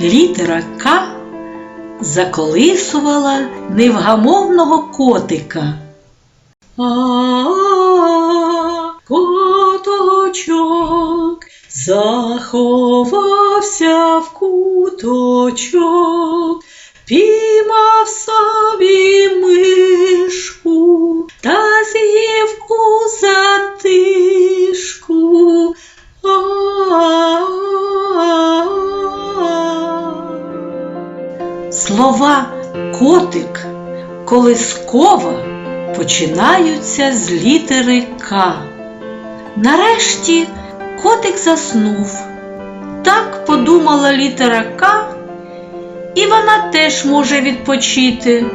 літера К заколисувала невгамовного котика. А, коточок заховався в куточок, піймав собі мишку та з'їв у колискова починаються з літери К. Нарешті котик заснув. Так подумала літера К, і вона теж може відпочити.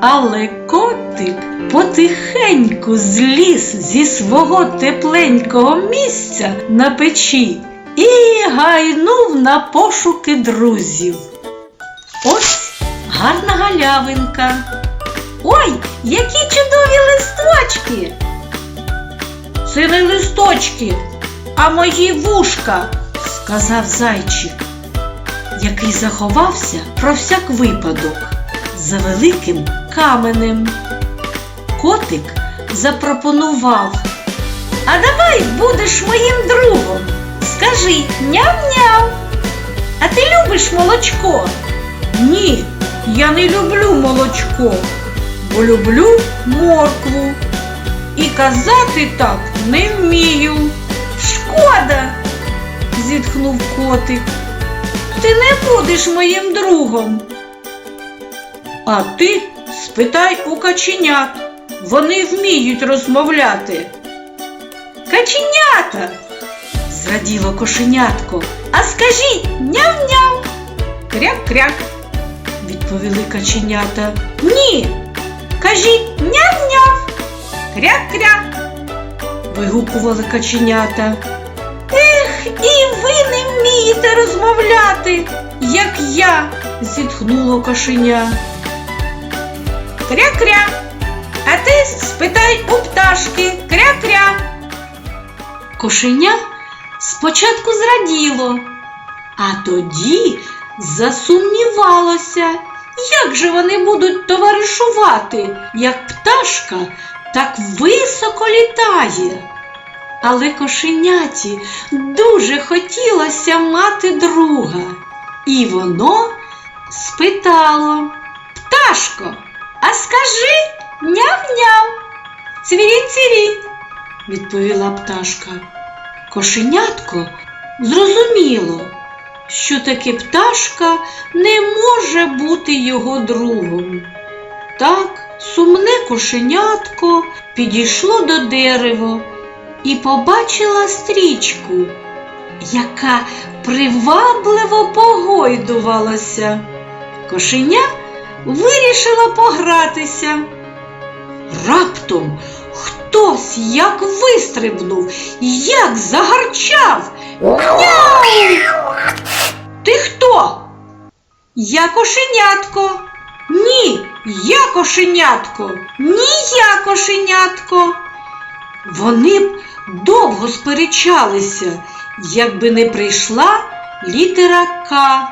Але котик потихеньку зліз зі свого тепленького місця на печі і гайнув на пошуки друзів. Ось гарна галявинка. Ой, які чудові листочки! Це не листочки, а мої вушка, сказав зайчик, який заховався про всяк випадок за великим каменем. Котик запропонував. А давай будеш моїм другом. Скажи няв-няв. А ти любиш молочко? Ні, я не люблю молочко, бо люблю моркву. І казати так не вмію. Шкода, зітхнув котик. Ти не будеш моїм другом. А ти спитай у каченят. Вони вміють розмовляти. Каченята, зраділо кошенятко. А скажіть няв-няв. Кряк-кряк, відповіли каченята. Ні. Кажіть няв-няв. Кряк-кряк. вигукували каченята. Ех, і ви не вмієте розмовляти, як я, зітхнуло кошеня. Кря-кря. А ти спитай у пташки кря-кря. Кошеня спочатку зраділо, а тоді засумнівалося, як же вони будуть товаришувати, як пташка так високо літає. Але кошеняті дуже хотілося мати друга, і воно спитало Пташко, а скажи няв-няв, цвірінь-цвірінь, відповіла пташка. Кошенятко зрозуміло, що таки пташка не може бути його другом. Так сумне кошенятко підійшло до дерева і побачила стрічку, яка привабливо погойдувалася. Кошеня вирішила погратися. Раптом хтось як вистрибнув, як загарчав. Няу! Ти хто? Я кошенятко. Ні, я кошенятко. Ні, я кошенятко. Вони б довго сперечалися, якби не прийшла літера К.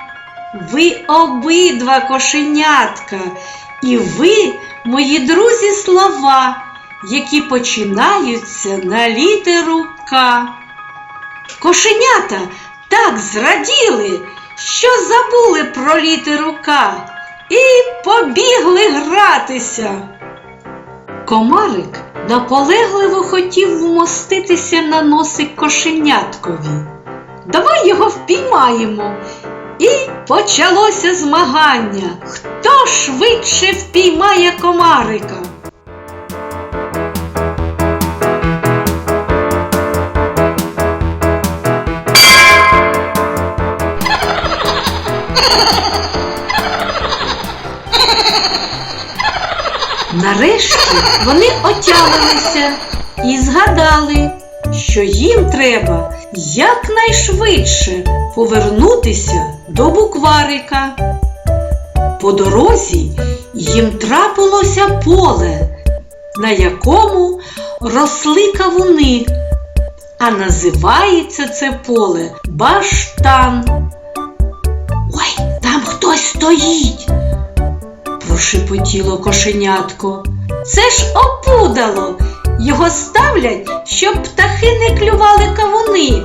Ви обидва кошенятка, і ви, мої друзі, слова, які починаються на літеру К. Кошенята так зраділи, що забули про літеру К і побігли гратися. Комарик наполегливо хотів вмоститися на носик кошеняткові. Давай його впіймаємо. І почалося змагання. Хто швидше впіймає комарика? Нарешті вони отямилися і згадали, що їм треба якнайшвидше повернутися до букварика. По дорозі їм трапилося поле, на якому росли кавуни, а називається це поле баштан. Стоїть? прошепотіло кошенятко. Це ж опудало. Його ставлять, щоб птахи не клювали кавуни.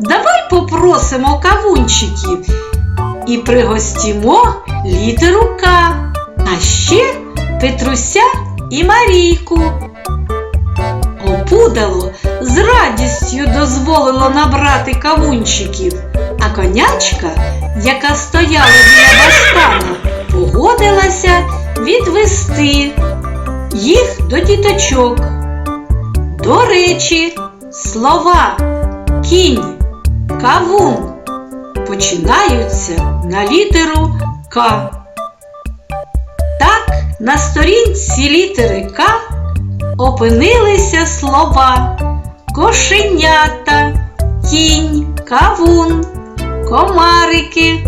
Давай попросимо кавунчиків і пригостімо літеру К, а ще Петруся і Марійку. Опудало з радістю дозволило набрати кавунчиків, а конячка, яка стояла біля баштана, погодилася відвести їх до діточок. До речі, слова кінь, кавун починаються на літеру К. Так, на сторінці літери К опинилися слова кошенята, кінь, кавун, комарики,